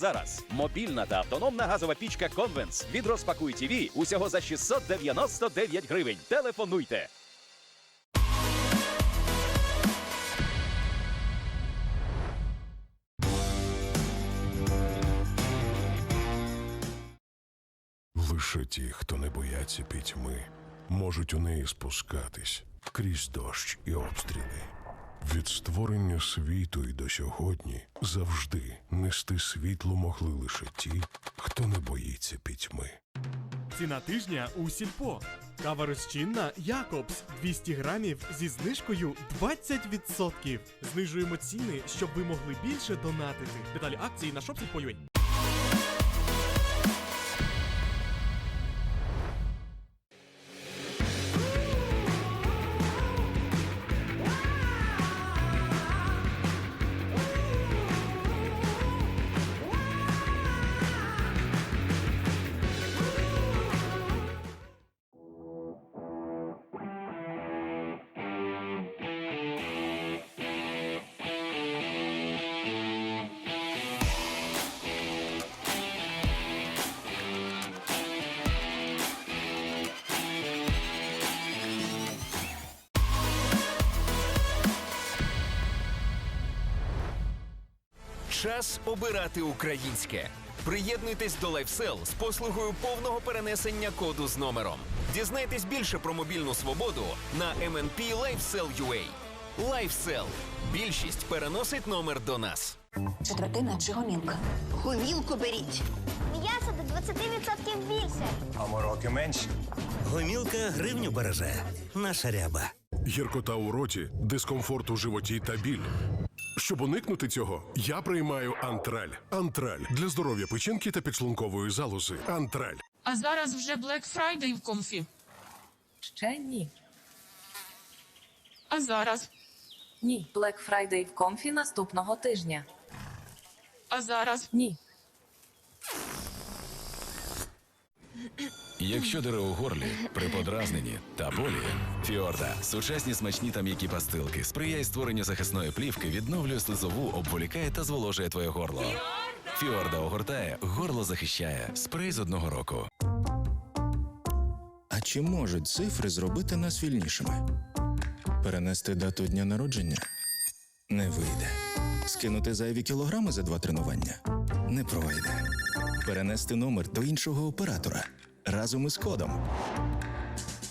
Зараз мобільна та автономна газова пічка Конвенс від Розпакуй ТВ усього за 699 гривень. Телефонуйте. Лише ті, хто не бояться пітьми, можуть у неї спускатись крізь дощ і обстріли. Від створення світу і до сьогодні завжди нести світло могли лише ті, хто не боїться пітьми. Ціна тижня у Сільпо. Кава розчинна Якобс 200 грамів зі знижкою 20%. Знижуємо ціни, щоб ви могли більше донатити. Деталі акції на shopsільpo.ua. Час обирати українське. Приєднуйтесь до LifeSell з послугою повного перенесення коду з номером. Дізнайтесь більше про мобільну свободу на MNP LifeSell UA. LifeSell. Більшість переносить номер до нас. Четвертина чи гомілка? Гомілку беріть. М'ясо до 20% більше. Гомілка гривню береже. Наша ряба. Гіркота у роті, дискомфорт у животі та біль. Щоб уникнути цього, я приймаю антраль. Антраль для здоров'я печінки та підшлункової залози. Антраль. А зараз вже Black Friday в комфі. Ще ні. А зараз, Ні. Black Friday в комфі наступного тижня. а зараз. Ні. Якщо дере у горлі, при подразненні та болі, Фіорда сучасні смачні та м'які пастилки сприяє створенню захисної плівки, відновлює слизову, обволікає та зволожує твоє горло. Фіорда огортає, горло захищає. Спрей з одного року. А чи можуть цифри зробити нас вільнішими? Перенести дату дня народження? Не вийде. Скинути зайві кілограми за два тренування? Не пройде. Перенести номер до іншого оператора разом із кодом.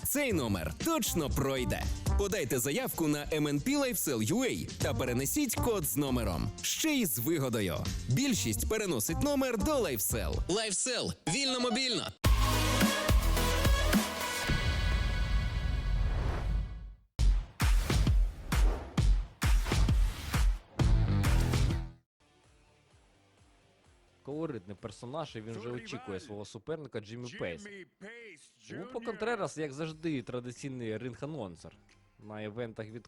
Цей номер точно пройде. Подайте заявку на MNP LifeSell та перенесіть код з номером. Ще й з вигодою. Більшість переносить номер до LifeSell. LifeSell. Вільно мобільно. Колоритний персонаж, і він вже очікує свого суперника Джиммі Пейс. Лупо Контрерас, як завжди, традиційний ринг-анонсер. На івентах від